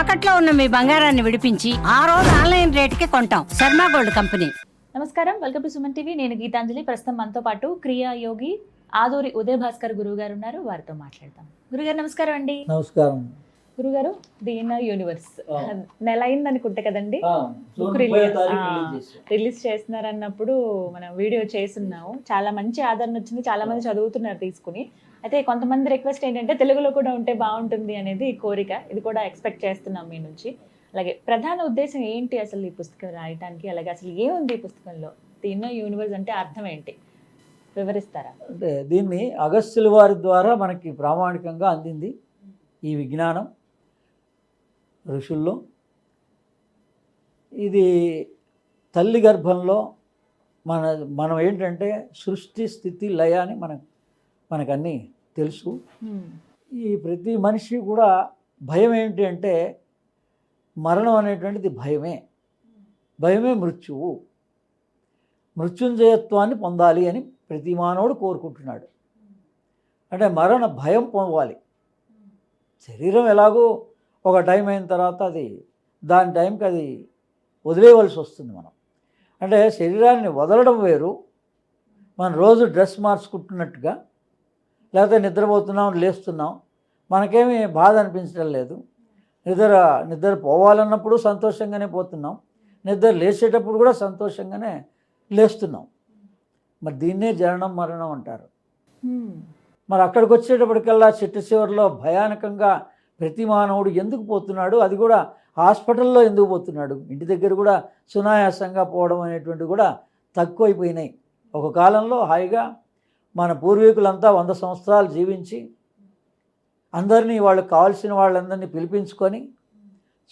తాకట్లో ఉన్న మీ బంగారాన్ని విడిపించి ఆ రోజు ఆన్లైన్ రేటుకి కొంటాం. Sharma gold company. నమస్కారం. Welcome to Suman TV. నేను గీతాంజలి. ప్రస్తుతం మనతో పాటు క్రియా యోగి ఆదూరి ఉదయ్ భాస్కర్ గురువు గారు ఉన్నారు. వారితో మాట్లాడతాం గురుగారు నమస్కారం అండి. నమస్కారం. గురుగారు ది ఇన్నర్ యూనివర్స్. నెల అయింది అనుకుంటా కదండి. ఆ, బుక్ రిలీజ్. రిలీజ్ చేశాం. రిలీజ్ చేస్తున్నారన్నప్పుడు మనం వీడియో చేస్తున్నాము. చాలా మంచి ఆదరణ వచ్చింది. చాలా మంది చదువుతున్నారు తీసుకుని. అయితే కొంతమంది రిక్వెస్ట్ ఏంటంటే తెలుగులో కూడా ఉంటే బాగుంటుంది అనేది కోరిక. ఇది కూడా ఎక్స్పెక్ట్ చేస్తున్నాం మీ నుంచి. అలాగే ప్రధాన ఉద్దేశం ఏంటి అసలు ఈ పుస్తకం రాయటానికి? అలాగే అసలు ఏముంది ఈ పుస్తకంలో? ది యూనివర్స్ అంటే అర్థం ఏంటి? వివరిస్తారా? అంటే దీన్ని అగస్త్యుల వారి ద్వారా మనకి ప్రామాణికంగా అందింది ఈ విజ్ఞానం ఋషుల్లో. ఇది తల్లి గర్భంలో మన మనం ఏంటంటే సృష్టి స్థితి లయ అని మనకన్నీ తెలుసు. ఈ ప్రతి మనిషి కూడా భయం ఏంటి అంటే మరణం అనేటువంటిది భయమే. భయమే మృత్యువు. మృత్యుంజయత్వాన్ని పొందాలి అని ప్రతి మానవుడు కోరుకుంటున్నాడు. అంటే మరణ భయం పోవాలి. శరీరం ఎలాగో ఒక టైం అయిన తర్వాత అది దాని టైంకి అది వదిలేయవలసి వస్తుంది మనం. అంటే శరీరాన్ని వదలడం వేరు. మనం రోజు డ్రెస్ మార్చుకుంటున్నట్టుగా లేకపోతే నిద్రపోతున్నాం లేస్తున్నాం. మనకేమీ బాధ అనిపించడం లేదు. నిద్ర నిద్ర పోవాలన్నప్పుడు సంతోషంగానే పోతున్నాం. నిద్ర లేచేటప్పుడు కూడా సంతోషంగానే లేస్తున్నాం. మరి దీన్నే జననం మరణం అంటారు. మరి అక్కడికి వచ్చేటప్పటికల్లా చెట్టు చివరిలో భయానకంగా ప్రతి మానవుడు ఎందుకు పోతున్నాడు? అది కూడా హాస్పిటల్లో ఎందుకు పోతున్నాడు? ఇంటి దగ్గర కూడా సునాయాసంగా పోవడం అనేటువంటి కూడా తక్కువైపోయినాయి. ఒక కాలంలో హాయిగా మన పూర్వీకులంతా వంద సంవత్సరాలు జీవించి అందరినీ వాళ్ళకి కావాల్సిన వాళ్ళందరినీ పిలిపించుకొని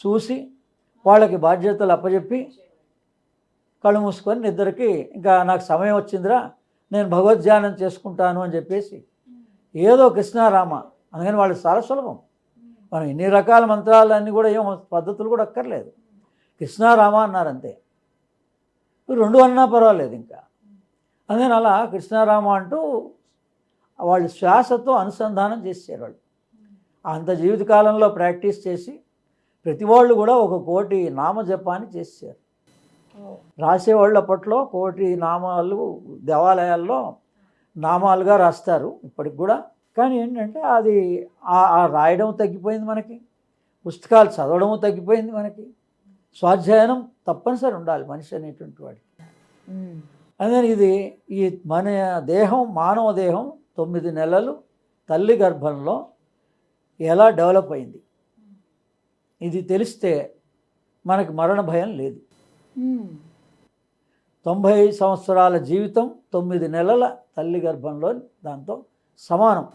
చూసి వాళ్ళకి బాధ్యతలు అప్పచెప్పి కళ్ళు మూసుకొని నిద్రకి ఇంకా నాకు సమయం వచ్చిందిరా నేను భగవద్ధ్యానం చేసుకుంటాను అని చెప్పేసి ఏదో కృష్ణారామ అందుకని వాళ్ళు చాలా సులభం. మనం ఇన్ని రకాల మంత్రాలన్నీ కూడా ఏం పద్ధతులు కూడా అక్కర్లేదు. కృష్ణారామ అన్నారు అంతే రెండు అన్నా పర్వాలేదు ఇంకా. అందుకని అలా కృష్ణారామ అంటూ వాళ్ళు శ్వాసతో అనుసంధానం చేశారు వాళ్ళు. అంత జీవితకాలంలో ప్రాక్టీస్ చేసి ప్రతి వాళ్ళు కూడా ఒక కోటి నామజపాన్ని చేశారు రాసేవాళ్ళు అప్పట్లో కోటి నామాలు దేవాలయాల్లో నామాలుగా రాస్తారు ఇప్పటికి కూడా. కానీ ఏంటంటే అది ఆ- రాయడం తగ్గిపోయింది మనకి పుస్తకాలు చదవడం తగ్గిపోయింది మనకి. స్వాధ్యాయనం తప్పనిసరి ఉండాలి మనిషి అనేటువంటి వాడికి. అందుకని ఇది ఈ మన దేహం మానవ దేహం తొమ్మిది నెలలు తల్లి గర్భంలో ఎలా డెవలప్ అయింది? ఇది తెలిస్తే మనకి మరణ భయం లేదు. తొంభై సంవత్సరాల జీవితం తొమ్మిది నెలల తల్లి గర్భంలో దాంతో సమానం.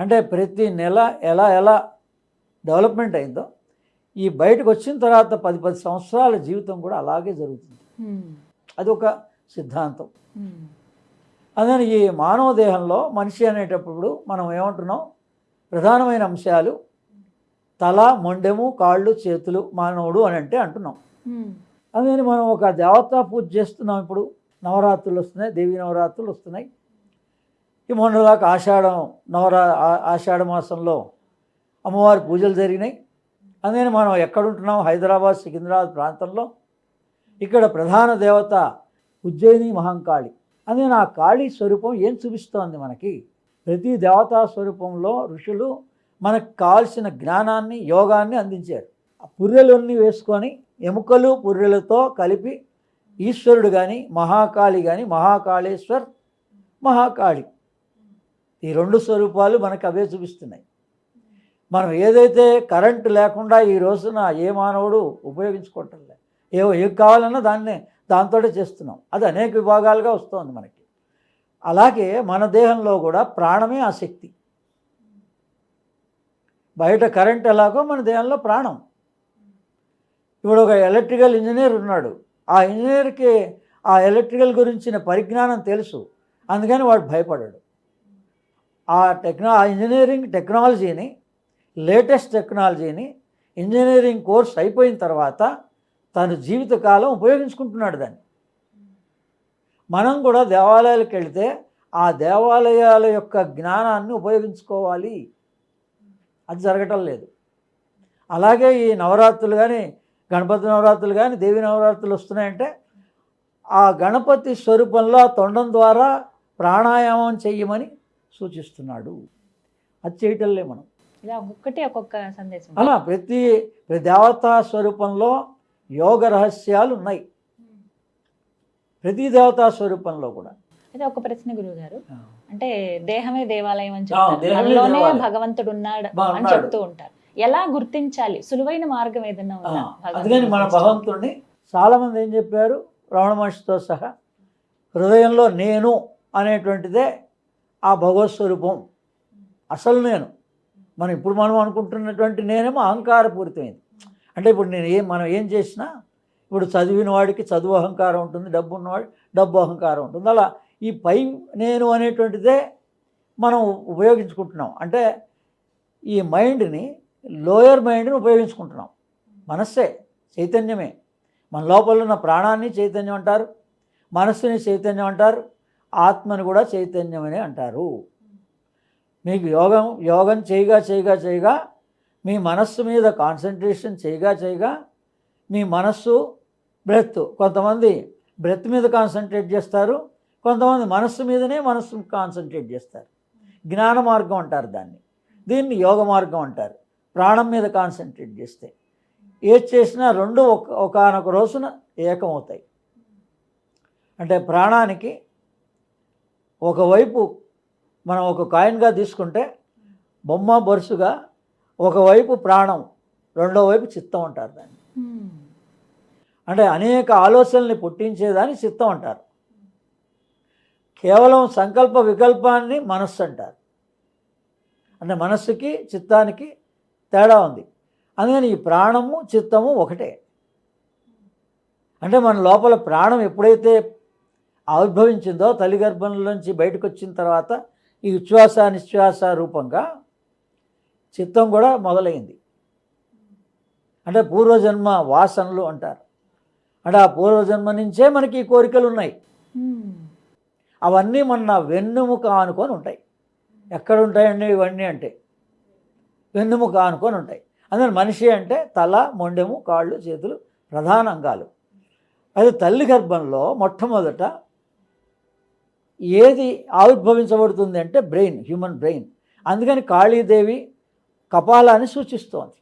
అంటే ప్రతి నెల ఎలా ఎలా డెవలప్మెంట్ అయిందో ఈ బయటకు వచ్చిన తర్వాత పది పది సంవత్సరాల జీవితం కూడా అలాగే జరుగుతుంది. అది ఒక సిద్ధాంతం. అందుకని ఈ మానవ దేహంలో మనిషి అనేటప్పుడు మనం ఏమంటున్నాం? ప్రధానమైన అంశాలు తల మొండెము కాళ్ళు చేతులు మానవుడు అని అంటే అంటున్నాం. అందుకని మనం ఒక దేవతా పూజ చేస్తున్నాం ఇప్పుడు. నవరాత్రులు వస్తున్నాయి దేవీ నవరాత్రులు వస్తున్నాయి. ఈ మొన్నదాకా ఆషాఢం నవరా ఆషాఢ మాసంలో అమ్మవారి పూజలు జరిగినాయి. అందుకని మనం ఎక్కడుంటున్నాం హైదరాబాద్ సికింద్రాబాద్ ప్రాంతంలో. ఇక్కడ ప్రధాన దేవత ఉజ్జయిని మహంకాళి. అని నా కాళీ స్వరూపం ఏం చూపిస్తోంది మనకి? ప్రతి దేవతా స్వరూపంలో ఋషులు మనకు కావాల్సిన జ్ఞానాన్ని యోగాన్ని అందించారు. ఆ పుర్రెలన్నీ వేసుకొని ఎముకలు పుర్రెలతో కలిపి ఈశ్వరుడు కానీ మహాకాళి కానీ మహాకాళేశ్వర్ మహాకాళి. ఈ రెండు స్వరూపాలు మనకు అవే చూపిస్తున్నాయి. మనం ఏదైతే కరెంటు లేకుండా ఈ రోజున ఏ మానవుడు ఉపయోగించుకోవటం లేదు. ఏ ఏం కావాలన్నా దాన్నే దాంతో చేస్తున్నాం. అది అనేక విభాగాలుగా వస్తుంది మనకి. అలాగే మన దేహంలో కూడా ప్రాణమే ఆ శక్తి. బయట కరెంట్ ఎలాగో మన దేహంలో ప్రాణం. ఇప్పుడు ఒక ఎలక్ట్రికల్ ఇంజనీర్ ఉన్నాడు. ఆ ఇంజనీర్కి ఆ ఎలక్ట్రికల్ గురించిన పరిజ్ఞానం తెలుసు. అందుకని వాడు భయపడాడు. ఆ టెక్నా ఆ ఇంజనీరింగ్ టెక్నాలజీని లేటెస్ట్ టెక్నాలజీని ఇంజనీరింగ్ కోర్స్ అయిపోయిన తర్వాత తన జీవితకాలం ఉపయోగించుకుంటున్నాడు దాన్ని. మనం కూడా దేవాలయాలకు వెళితే ఆ దేవాలయాల యొక్క జ్ఞానాన్ని ఉపయోగించుకోవాలి. అది జరగటం లేదు. అలాగే ఈ నవరాత్రులు కానీ గణపతి నవరాత్రులు కానీ దేవి నవరాత్రులు వస్తున్నాయంటే ఆ గణపతి స్వరూపంలో తొండం ద్వారా ప్రాణాయామం చెయ్యమని సూచిస్తున్నాడు. అది చేయటంలే మనం. ఇలా ఒక్కొక్కటి ఒక్కొక్క సందేశం. అలా ప్రతి దేవతా స్వరూపంలో యోగ రహస్యాలు ఉన్నాయి ప్రతి దేవతా స్వరూపంలో కూడా. అయితే ఒక ప్రశ్న గురువు గారు అంటే దేహమే దేవాలయం అని చెప్తారు. భగవంతుడు ఉన్నాడు అని. చెప్తూ ఉంటారు. ఎలా గుర్తించాలి? సులువైన మార్గం ఏదైనా అందుకని మన భగవంతుడిని చాలామంది ఏం చెప్పారు? రమణ మహర్షితో సహా హృదయంలో నేను అనేటువంటిదే ఆ భగవత్ స్వరూపం. అసలు నేను. మనం ఇప్పుడు మనం అనుకుంటున్నటువంటి నేనేమో అహంకారపూరితమైంది. అంటే ఇప్పుడు నేను ఏం మనం ఏం చేసినా ఇప్పుడు చదివిన వాడికి చదువు అహంకారం ఉంటుంది డబ్బు ఉన్నవాడు డబ్బు అహంకారం ఉంటుంది. అలా ఈ పై నేను అనేటువంటిదే మనం ఉపయోగించుకుంటున్నాం. అంటే ఈ మైండ్ని లోయర్ మైండ్ని ఉపయోగించుకుంటున్నాం. మనస్సే చైతన్యమే. మన లోపల ఉన్న ప్రాణాన్ని చైతన్యం అంటారు మనస్సుని చైతన్యం అంటారు ఆత్మని కూడా చైతన్యమని అంటారు. మీకు యోగం యోగం చేయగా చేయగా చేయగా మీ మనస్సు మీద కాన్సన్ట్రేషన్ చేయగా చేయగా మీ మనస్సు బ్రెత్ కొంతమంది బ్రెత్ మీద కాన్సన్ట్రేట్ చేస్తారు కొంతమంది మనస్సు మీదనే మనస్సు కాన్సన్ట్రేట్ చేస్తారు. జ్ఞాన మార్గం అంటారు దాన్ని. దీన్ని యోగ మార్గం అంటారు. ప్రాణం మీద కాన్సన్ట్రేట్ చేస్తే. ఏది చేసినా రెండు ఒక ఒకనొక రోజున ఏకమవుతాయి. అంటే ప్రాణానికి ఒకవైపు మనం ఒక కాయిన్గా తీసుకుంటే బొమ్మ బొరుసుగా ఒకవైపు ప్రాణం రెండో వైపు చిత్తం అంటారు దాన్ని. హ్మ్. అంటే అనేక ఆలోచనల్ని పుట్టించేదాన్ని చిత్తం అంటారు. కేవలం సంకల్ప వికల్పాన్ని మనస్సు అంటారు. అంటే మనస్సుకి చిత్తానికి తేడా ఉంది. అందుకని ఈ ప్రాణము చిత్తము ఒకటే. అంటే మన లోపల ప్రాణం ఎప్పుడైతే ఆవిర్భవించిందో తల్లి గర్భంలోంచి బయటకు వచ్చిన తర్వాత ఈ ఉచ్ఛ్వాస నిశ్వాస రూపంగా చిత్తం కూడా మొదలైంది. అంటే పూర్వజన్మ వాసనలు అంటారు. అంటే ఆ పూర్వజన్మ నుంచే మనకి ఈ కోరికలు ఉన్నాయి. అవన్నీ మన వెన్నుముక ఆనుకొని ఉంటాయి. ఎక్కడ ఉంటాయండి ఇవన్నీ అంటే? వెన్నుముక ఆనుకొని ఉంటాయి. అందుకని మనిషి అంటే తల మొండెము కాళ్ళు చేతులు ప్రధాన అంగాలు. అది తల్లి గర్భంలో మొట్టమొదట ఏది ఆవిర్భవించబడుతుంది అంటే బ్రెయిన్ హ్యూమన్ బ్రెయిన్. అందుకని కాళీదేవి కపాలాన్ని సూచిస్తోంది.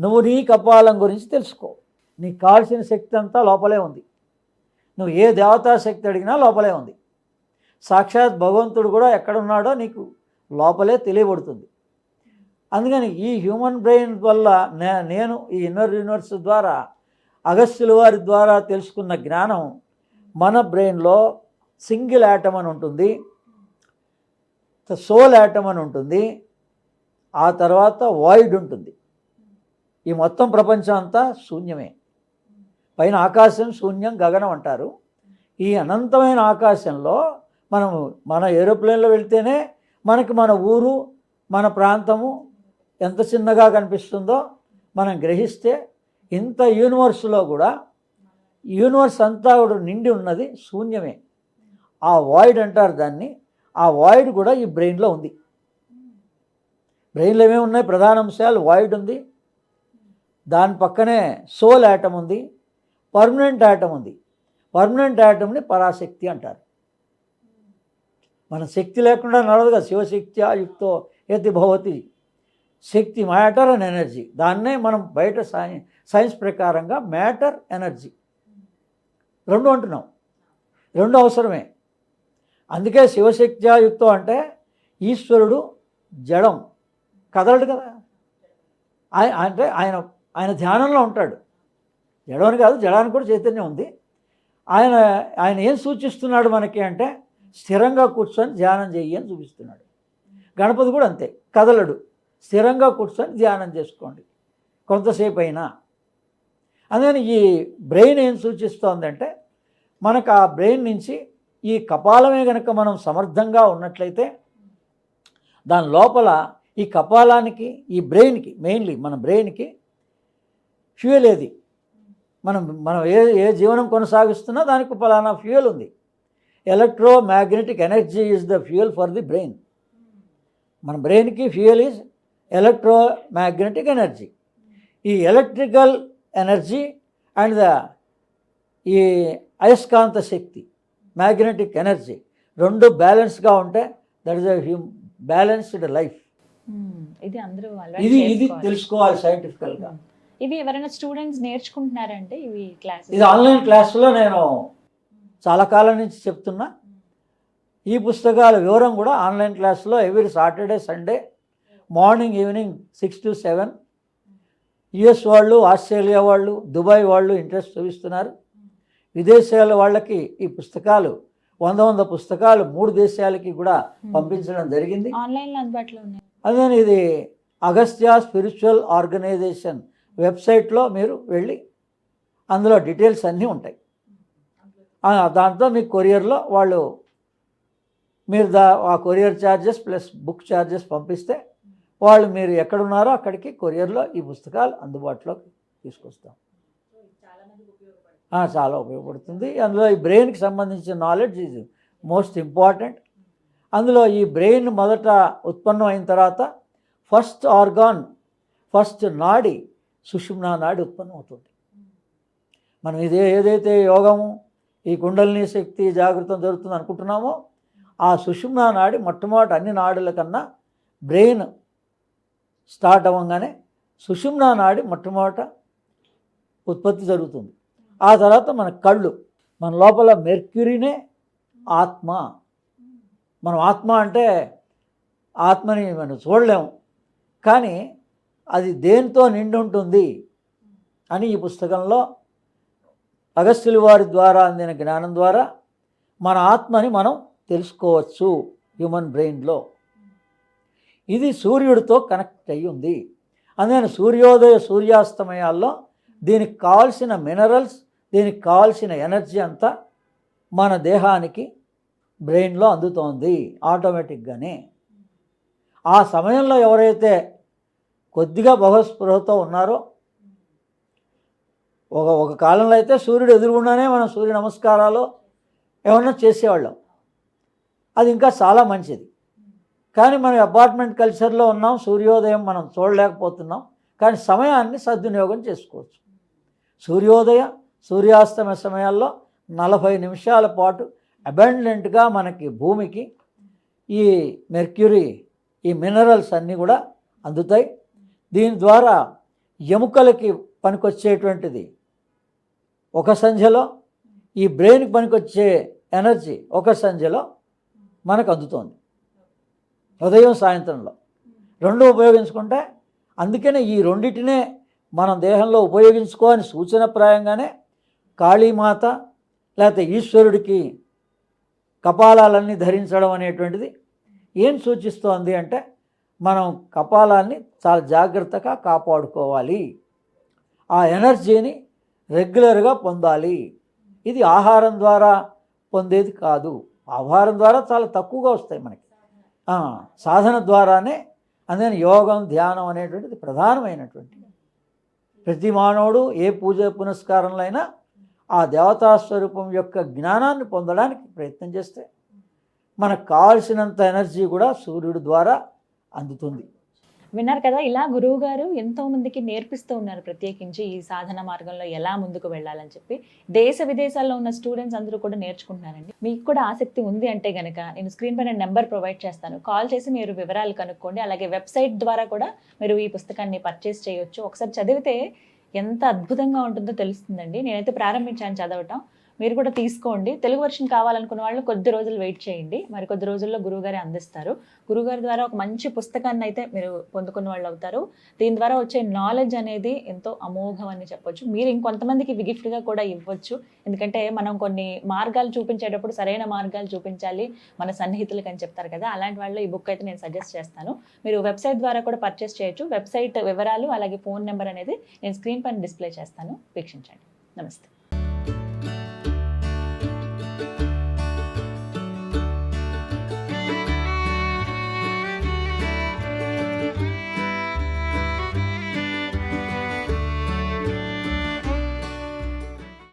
నువ్వు నీ కపాలం గురించి తెలుసుకో. నీకు కావాల్సిన శక్తి అంతా లోపలే ఉంది. నువ్వు ఏ దేవతా శక్తి అడిగినా లోపలే ఉంది. సాక్షాత్ భగవంతుడు కూడా ఎక్కడున్నాడో నీకు లోపలే తెలియబడుతుంది. అందుకని ఈ హ్యూమన్ బ్రెయిన్ వల్ల నే నేను ఈ ఇన్నర్ యూనివర్స్ ద్వారా అగస్త్యుల వారి ద్వారా తెలుసుకున్న జ్ఞానం మన బ్రెయిన్లో సింగిల్ యాటమ్ అని ఉంటుంది. సోల్ యాటమ్ అని ఉంటుంది. ఆ తర్వాత వాయిడ్ ఉంటుంది. ఈ మొత్తం ప్రపంచం అంతా శూన్యమే. పైన ఆకాశం శూన్యం గగనం అంటారు. ఈ అనంతమైన ఆకాశంలో మనము మన ఏరోప్లేన్లో వెళ్తేనే మనకి మన ఊరు మన ప్రాంతము ఎంత చిన్నగా కనిపిస్తుందో మనం గ్రహిస్తే ఇంత యూనివర్స్లో కూడా యూనివర్స్ అంతా కూడా నిండి ఉన్నది శూన్యమే. ఆ వాయిడ్ అంటారు దాన్ని. ఆ వాయిడ్ కూడా ఈ బ్రెయిన్లో ఉంది. బ్రెయిన్లో ఏమేమి ఉన్నాయి? ప్రధాన అంశాలు వాయిడ్ ఉంది. దాని పక్కనే సోల్ యాటమ్ ఉంది. పర్మనెంట్ యాటమ్ ఉంది. పర్మనెంట్ యాటమ్ని పరాశక్తి అంటారు. మన శక్తి లేకుండా నడవదుగా శివశక్తి ఆయుక్తో యతి భవతి. శక్తి మ్యాటర్ అండ్ ఎనర్జీ దాన్నే మనం బయట సైన్స్ సైన్స్ ప్రకారంగా మ్యాటర్ ఎనర్జీ రెండు అంటున్నాం. రెండు అవసరమే. అందుకే శివశక్త్యాయుక్తం అంటే ఈశ్వరుడు జడం. కదలడు కదా. ఆయన అంటే ఆయన ఆయన ధ్యానంలో ఉంటాడు. జడమని కాదు జడానికి కూడా చైతన్యం ఉంది. ఆయన ఆయన ఏం సూచిస్తున్నాడు మనకి అంటే స్థిరంగా కూర్చొని ధ్యానం చెయ్యి అని చూపిస్తున్నాడు. గణపతి కూడా అంతే కదలడు. స్థిరంగా కూర్చొని ధ్యానం చేసుకోండి. కొంతసేపు అయినా. అందుకని ఈ బ్రెయిన్ ఏం సూచిస్తోందంటే మనకు ఆ బ్రెయిన్ నుంచి ఈ కపాలమే కనుక మనం సమర్థంగా ఉన్నట్లయితే దాని లోపల ఈ కపాలానికి ఈ బ్రెయిన్కి మెయిన్లీ మన బ్రెయిన్కి ఫ్యూయల్ ఏది? మనం మనం ఏ ఏ జీవనం కొనసాగిస్తున్నా దానికి ఫలానా ఫ్యూయల్ ఉంది. Electromagnetic energy is the fuel for the brain. మన బ్రెయిన్కి fuel is electromagnetic energy. ఈ ఎలక్ట్రికల్ ఎనర్జీ అండ్ ద ఈ అయస్కాంత శక్తి మ్యాగ్నెటిక్ ఎనర్జీ రెండు బ్యాలెన్స్గా ఉంటే that is human balanced life. ఇది అందరూ ఇది ఇది. తెలుసుకోవాలి సైంటిఫికల్గా మ్మ్. ఇవి ఎవరైనా స్టూడెంట్స్ నేర్చుకుంటున్నారంటే ఇవి క్లాసెస్ ఇది ఆన్లైన్ క్లాసులో నేను చాలా కాలం నుంచి చెప్తున్నా. ఈ పుస్తకాల వివరం కూడా ఆన్లైన్ క్లాస్లో every Saturday Sunday morning evening six to seven US వాళ్ళు ఆస్ట్రేలియా వాళ్ళు దుబాయ్ వాళ్ళు ఇంట్రెస్ట్ చూపిస్తున్నారు. విదేశాల వాళ్ళకి ఈ పుస్తకాలు వంద వంద పుస్తకాలు మూడు దేశాలకి కూడా పంపించడం జరిగింది. ఆన్లైన్లో అందుబాటులో ఉన్నాయి. అదే ఇది అగస్త్య స్పిరిచువల్ ఆర్గనైజేషన్ వెబ్సైట్లో మీరు వెళ్ళి అందులో డీటెయిల్స్ అన్నీ ఉంటాయి. దాంతో మీకు కొరియర్లో వాళ్ళు మీరు దా ఆ courier charges plus book charges పంపిస్తే వాళ్ళు మీరు ఎక్కడున్నారో అక్కడికి కొరియర్లో ఈ పుస్తకాలు అందుబాటులోకి తీసుకొస్తాం. చాలా ఉపయోగపడుతుంది. అందులో ఈ బ్రెయిన్కి సంబంధించిన నాలెడ్జ్ ఇది మోస్ట్ ఇంపార్టెంట్ అందులో ఈ బ్రెయిన్ మొదట ఉత్పన్నం అయిన తర్వాత ఫస్ట్ ఆర్గాన్ ఫస్ట్ నాడి సుషుమ్నా నాడి ఉత్పన్నం అవుతుంది. మనం ఇదే ఏదైతే యోగము ఈ కుండలిని శక్తి జాగృతం జరుగుతుంది అనుకుంటున్నామో ఆ సుషుమ్నా నాడి మొట్టమొదటి అన్ని నాడుల కన్నా బ్రెయిన్ స్టార్ట్ అవ్వగానే సుషుమ్నా నాడి మొట్టమొదట ఉత్పత్తి జరుగుతుంది. ఆ తర్వాత మన కళ్ళు మన లోపల మెర్క్యూరీనే ఆత్మ. మనం ఆత్మ అంటే ఆత్మని మనం చూడలేము. కానీ అది దేనితో నిండి ఉంటుంది అని ఈ పుస్తకంలో అగస్త్యులు వారి ద్వారా అందిన జ్ఞానం ద్వారా మన ఆత్మని మనం తెలుసుకోవచ్చు హ్యూమన్ బ్రెయిన్లో. ఇది సూర్యుడితో కనెక్ట్ అయ్యి ఉంది. అందుకని సూర్యోదయ సూర్యాస్తమయాల్లో దీనికి కావాల్సిన మినరల్స్ దీనికి కావాల్సిన ఎనర్జీ అంతా మన దేహానికి బ్రెయిన్లో అందుతోంది ఆటోమేటిక్గానే. ఆ సమయంలో ఎవరైతే కొద్దిగా బహుస్పృహతో ఉన్నారో ఒక ఒక కాలంలో అయితే సూర్యుడు ఎదురుగుండానే మనం సూర్య నమస్కారాలు ఏమన్నా చేసేవాళ్ళం. అది ఇంకా చాలా మంచిది. కానీ మనం అపార్ట్మెంట్ కల్చర్లో ఉన్నాం సూర్యోదయం మనం చూడలేకపోతున్నాం కానీ సమయాన్ని సద్వినియోగం చేసుకోవచ్చు. సూర్యోదయ సూర్యాస్తమ సమయాల్లో నలభై నిమిషాల పాటు అబండెంట్గా మనకి భూమికి ఈ మెర్క్యూరీ ఈ మినరల్స్ అన్నీ కూడా అందుతాయి. దీని ద్వారా ఎముకలకి పనికొచ్చేటువంటిది ఒక సంధ్యలో ఈ బ్రెయిన్కి పనికొచ్చే ఎనర్జీ ఒక సంధ్యలో మనకు అందుతోంది. ఉదయం సాయంత్రంలో రెండు ఉపయోగించుకుంటే అందుకనే ఈ రెండింటినే మనం దేహంలో ఉపయోగించుకో అని సూచనప్రాయంగానే కాళీమాత లేకపోతే ఈశ్వరుడికి కపాలాలన్నీ ధరించడం అనేటువంటిది ఏం సూచిస్తోంది అంటే మనం కపాలాన్ని చాలా జాగ్రత్తగా కాపాడుకోవాలి. ఆ ఎనర్జీని రెగ్యులర్గా పొందాలి. ఇది ఆహారం ద్వారా పొందేది కాదు. ఆహారం ద్వారా చాలా తక్కువగా వస్తాయి మనకి. సాధన ద్వారానే అందుకని యోగం ధ్యానం అనేటువంటిది ప్రధానమైనటువంటి ప్రతి మానవుడు ఏ పూజ పునస్కారంలో అయినా ఆ దేవతా స్వరూపం యొక్క జ్ఞానాన్ని పొందడానికి ప్రయత్నం చేస్తే మనకు కావాల్సినంత ఎనర్జీ కూడా సూర్యుడు ద్వారా అందుతుంది. విన్నారు కదా ఇలా గురువు గారు ఎంతో మందికి నేర్పిస్తూ ఉన్నారు ప్రత్యేకించి ఈ సాధన మార్గంలో ఎలా ముందుకు వెళ్ళాలని చెప్పి. దేశ విదేశాల్లో ఉన్న స్టూడెంట్స్ అందరూ కూడా నేర్చుకుంటున్నారండి. మీకు కూడా ఆసక్తి ఉంది అంటే కనుక నేను స్క్రీన్ పైన నెంబర్ ప్రొవైడ్ చేస్తాను. కాల్ చేసి మీరు వివరాలు కనుక్కోండి. అలాగే వెబ్సైట్ ద్వారా కూడా మీరు ఈ పుస్తకాన్ని పర్చేస్ చేయొచ్చు. ఒకసారి చదివితే ఎంత అద్భుతంగా ఉంటుందో తెలుస్తుందండి. నేనైతే ప్రారంభించాను చదవటం. మీరు కూడా తీసుకోండి. తెలుగు వర్షన్ కావాలనుకున్న వాళ్ళు కొద్ది రోజులు వెయిట్ చేయండి. మరి కొద్ది రోజుల్లో గురువుగారే అందిస్తారు. గురుగారి ద్వారా ఒక మంచి పుస్తకాన్ని అయితే మీరు పొందుకున్న వాళ్ళు అవుతారు. దీని ద్వారా వచ్చే నాలెడ్జ్ అనేది ఎంతో అమోఘం అని చెప్పొచ్చు. మీరు ఇంకొంతమందికి ఇవి గిఫ్ట్గా కూడా ఇవ్వచ్చు. ఎందుకంటే మనం కొన్ని మార్గాలు చూపించేటప్పుడు సరైన మార్గాలు చూపించాలి. మన సన్నిహితులకు అని చెప్తారు కదా అలాంటి వాళ్ళు ఈ బుక్ అయితే నేను సజెస్ట్ చేస్తాను. మీరు వెబ్సైట్ ద్వారా కూడా పర్చేస్ చేయొచ్చు. వెబ్సైట్ వివరాలు అలాగే ఫోన్ నెంబర్ అనేది నేను స్క్రీన్ పైన డిస్ప్లే చేస్తాను. వీక్షించండి. నమస్తే.